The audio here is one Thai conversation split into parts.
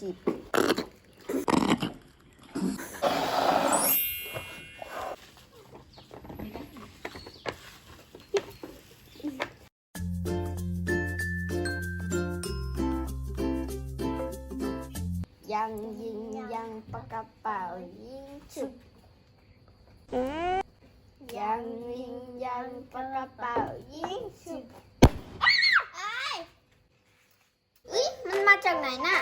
จีบยังยิงยังปากกระเป๋ายิงฉุบยังยิงยังปากกระเป๋ายิงฉุบเอ้ยเอ้ยมันมาจากไหนน่ะ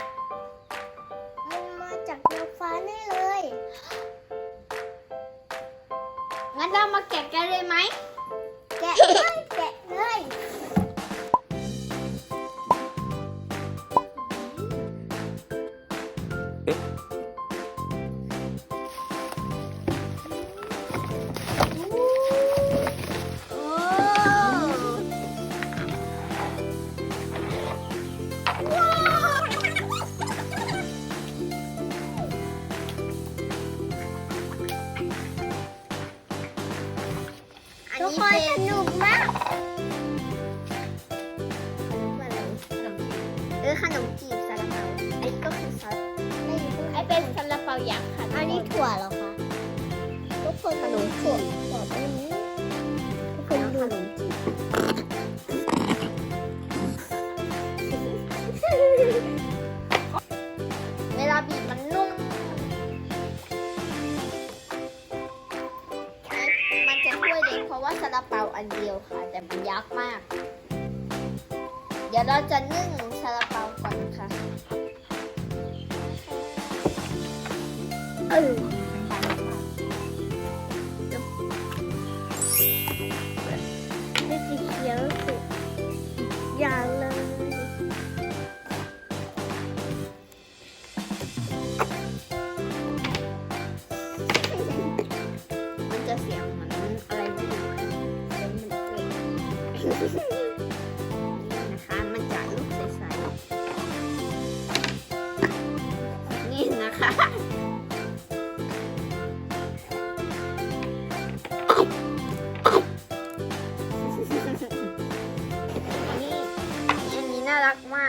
เรามาแกะกันเลยไหม แกะเลยแกะเลยโทุกคนสนุกมากเออขนมจีบซาลาเปาไอ้ก็คือซอสไอ้เป็นซาลาเปายักษ์ค่ะอันนี้ถั่วเหรอคะ ว่าซาลาเปาอันเดียวค่ะ แต่มันยักษ์มาก เดี๋ยวเราจะนึ่งซาลาเปาก่อนค่ะเออ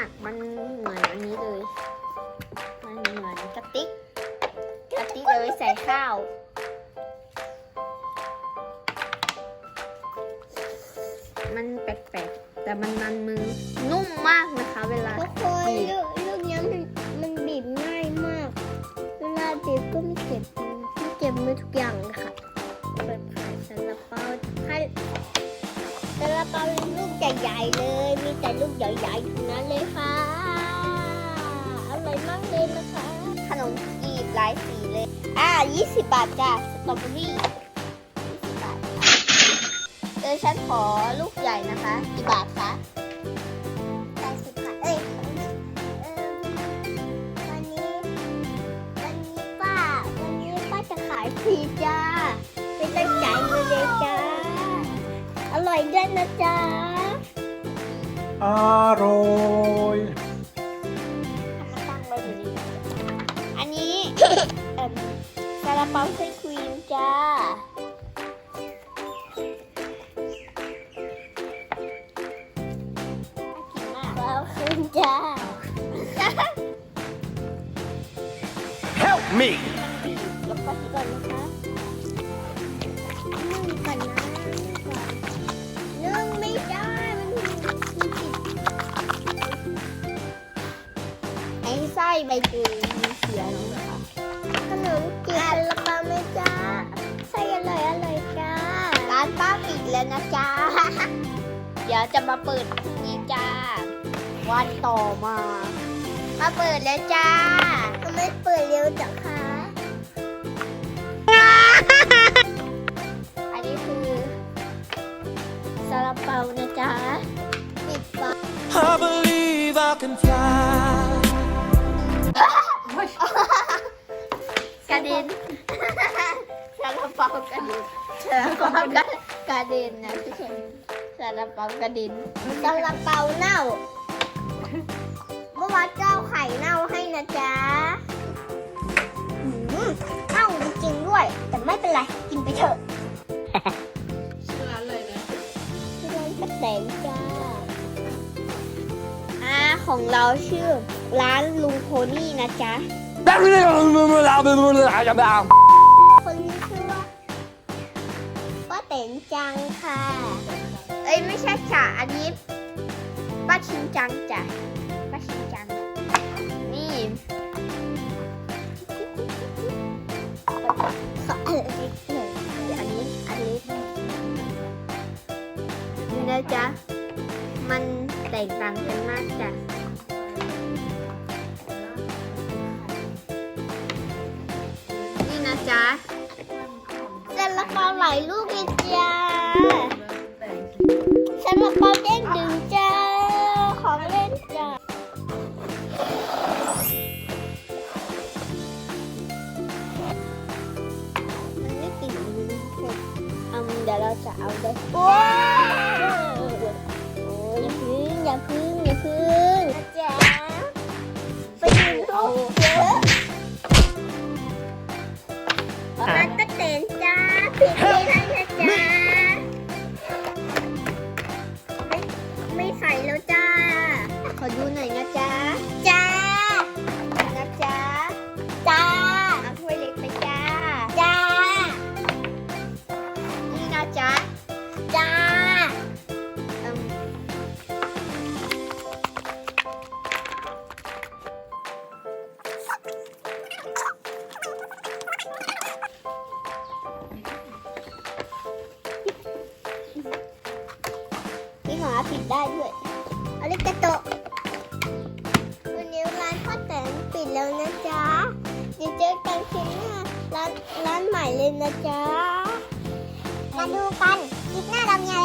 ากมันเหมือนอันนี้เลย มันเหมือนกระติกกระติกเอาไว้ใส่ข้าวมันแปลกๆ แต่มันมันมือนุ่มมากนะคะ เวลาทุกคนบีบลูกลูกนี้มันมันบีบง่ายมาก เวลาบีบก็ไม่เจ็บมือไม่เจ็บมือทุกอย่างเลยค่ะ ซาลาเปาลูกใหญ่ๆเลย มีแต่ลูกใหญ่ๆทั้งนั้นเลยค่ะ อร่อยมากเลยนะคะ ขนมจีบหลายสีเลย อ่า 20 บาทจ้ะ สตรอเบอรี่20บาทค่ะเออฉันขอลูกใหญ่นะคะ กี่บาทคะ ด้วยนะจ๊ะ อร่อยทำมาตั้งไว้อยู่ดีอันนี้ เอ่มซาลาเปาไส้ครีมจ้า น่ากินมากขอบคุณจ้า Help me แล้วก็ที่ก่อนนะคะ อ้ไส้ใบเตยมีเสียแล้วนะคะขนมจีบซาลาเปาไหมจ้าไส้อร่อยอร่อยจ้าร้านป้าปิดแล้วนะจ๊ะเดี๋ยวจะมาเปิดพรุ่งนี้จ้า วันต่อมา มาเปิดแล้วจ้าทำไมเปิดเร็วจังคะอันนี้คือซาลาเปานะจ๊ะปิดฝา I believe I can fly. ระเด็นซาลาเปากระเด็นซาลาเปากระเด็นนะทุกคนซาลาเปากระเด็นซาลาเปาเน่าเมื่อวานเจ้าไข่เน่าให้นะจ๊ะหืมเน่าจริงๆด้วย แต่ไม่เป็นไร กินไปเถอะชื่อร้านเลยนะที่ร้านป้าแตนจ้าอ่าของเราชื่อโอร้านลุงโทนี่นะจ๊ะ คนนี้ชื่อว่าป้าเต็นจังค่ะ เอ้ยไม่ใช่จ้ะอันนี้ป้าชินจังจ้ะป้าชินจัง นี่ขออะไรนิดหนึ่งอันนี้อันนี้นี่นะจ๊ะ มันแตกต่างกันมากจ้ะ ลาเปาหลายลูกเลยจ้าซาลาเปาเด้งดึงจ้า ของเล่นจ้ามันไม่ติดมือเพื่อนเอาเดี๋ยวเราจะเอาได้ว้าวโอ้ยอย่าพึ่งอย่าพึ่งอย่าพึ่งนะจ๊ะไปดูลูกเยอะาปิดได้ด้วยอาริกาโตะวันนี้ร้านพ่อแตนปิดแล้วนะจ๊ะเดี๋ยวเจอกันคลิปหน้าร้านร้านใหม่เลยนะจ๊ะมาดูกันคลิปหน้าเรามีอะไร